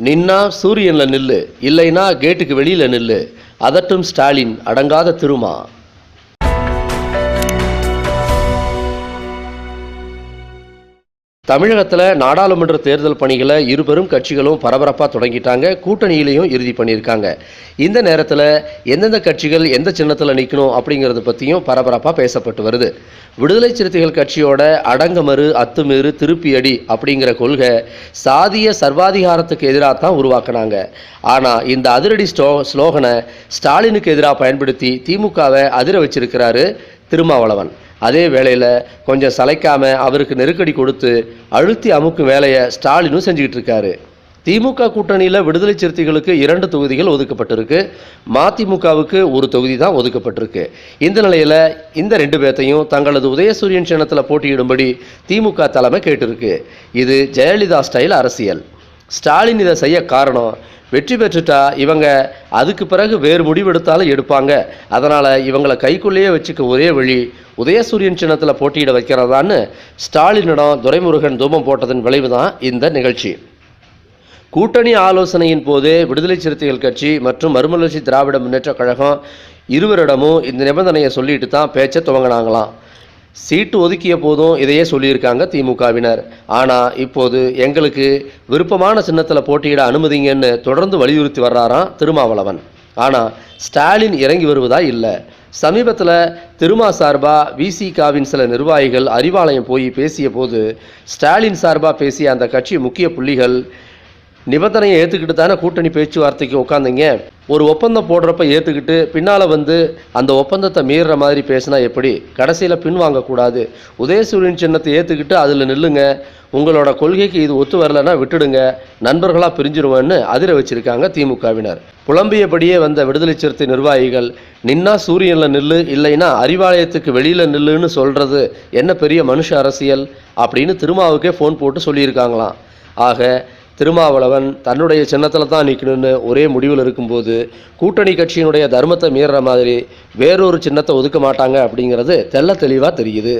நின்னா சூரியனில் நில்லு இல்லைனா கேட்டுக்கு வெளியில் நில்லு அதட்டும் ஸ்டாலின் அடங்காத திருமா. தமிழகத்தில் நாடாளுமன்ற தேர்தல் பணிகளை இருபெரும் கட்சிகளும் பரபரப்பாக தொடங்கிட்டாங்க. கூட்டணியிலையும் இறுதி பண்ணியிருக்காங்க. இந்த நேரத்தில் எந்தெந்த கட்சிகள் எந்த சின்னத்தில் நிற்கணும் அப்படிங்கிறத பற்றியும் பரபரப்பாக பேசப்பட்டு வருது. விடுதலை சிறுத்தைகள் கட்சியோட அடங்கமறு அத்துமீறு திருப்பியடி அப்படிங்கிற கொள்கை சாதிய சர்வாதிகாரத்துக்கு எதிராக தான் உருவாக்குனாங்க. ஆனால் இந்த அதிரடி ஸ்லோ ஸ்லோகனை ஸ்டாலினுக்கு எதிராக பயன்படுத்தி திமுகவை அதிர வச்சிருக்கிறாரு திருமாவளவன். அதே வேளையில் கொஞ்சம் சளைக்காம அவருக்கு நெருக்கடி கொடுத்து அழுத்தி அமுக்கும் வேலையை ஸ்டாலினும் செஞ்சுக்கிட்டு இருக்காரு. திமுக கூட்டணியில் விடுதலை சிறுத்தைகளுக்கு இரண்டு தொகுதிகள் ஒதுக்கப்பட்டிருக்கு. மதிமுகவுக்கு ஒரு தொகுதி தான் ஒதுக்கப்பட்டிருக்கு. இந்த நிலையில் இந்த ரெண்டு பேர்த்தையும் தங்களது உதயசூரியன் சின்னத்தில் போட்டியிடும்படி திமுக தலைமை கேட்டிருக்கு. இது ஜெயலலிதா ஸ்டைல் அரசியல். ஸ்டாலின் இதை செய்ய காரணம் வெற்றி பெற்றுட்டா இவங்க அதுக்கு பிறகு வேறு முடிவெடுத்தாலும் எடுப்பாங்க. அதனால் இவங்களை கைக்குள்ளேயே வச்சுக்க ஒரே வழி உதயசூரியன் சின்னத்தில் போட்டியிட வைக்கிறதான்னு ஸ்டாலினிடம் துரைமுருகன் தூபம் போட்டதன் விளைவு தான் இந்த நிகழ்ச்சி. கூட்டணி ஆலோசனையின் போது விடுதலை சிறுத்தைகள் கட்சி மற்றும் மறுமலர்ச்சி திராவிட முன்னேற்றக் கழகம் இருவரிடமும் இந்த நிபந்தனையை சொல்லிட்டு தான் பேச்சை துவங்கினாங்களாம். சீட்டு ஒதுக்கிய போதும் இதையே சொல்லியிருக்காங்க திமுகவினர். ஆனால் இப்போது எங்களுக்கு விருப்பமான சின்னத்தில் போட்டியிட அனுமதிங்கன்னு தொடர்ந்து வலியுறுத்தி வர்றாராம் திருமாவளவன். ஆனால் ஸ்டாலின் இறங்கி வருவதா இல்லை. சமீபத்தில் திருமா சார்பாக விசிகாவின் சில நிர்வாகிகள் அறிவாலயம் போய் பேசிய போது ஸ்டாலின் சார்பாக பேசிய அந்த கட்சி முக்கிய புள்ளிகள் நிபந்தனையை ஏற்றுக்கிட்டு தானே கூட்டணி பேச்சுவார்த்தைக்கு உட்காந்தீங்க ஒரு ஒப்பந்தம் போடுறப்ப ஏற்றுக்கிட்டு பின்னால் வந்து அந்த ஒப்பந்தத்தை மீறுற மாதிரி பேசினா எப்படி? கடைசியில் பின்வாங்கக்கூடாது உதயசூரியன் சின்னத்தை ஏற்றுக்கிட்டு அதில் நில்லுங்க. உங்களோட கொள்கைக்கு இது ஒத்து வரலன்னா விட்டுடுங்க. நண்பர்களாக பிரிஞ்சிருவேன்னு அதிர வச்சிருக்காங்க திமுகவினர். புலம்பியபடியே வந்த விடுதலை சிறுத்தை நிர்வாகிகள் நின்னா சூரியனில் நில்லு இல்லைன்னா அறிவாலயத்துக்கு வெளியில் நில்லுன்னு சொல்கிறது என்ன பெரிய மனுஷ அரசியல்? அப்படின்னு திருமாவுக்கே ஃபோன் போட்டு சொல்லியிருக்காங்களாம். ஆக திருமாவளவன் தன்னுடைய சின்னத்தில் தான் நிற்கணும்னு ஒரே முடிவில் இருக்கும்போது கூட்டணி கட்சியினுடைய தர்மத்தை மீறுற மாதிரி வேறொரு சின்னத்தை ஒதுக்க மாட்டாங்க அப்படிங்கிறது தெல்ல தெளிவாக தெரியுது.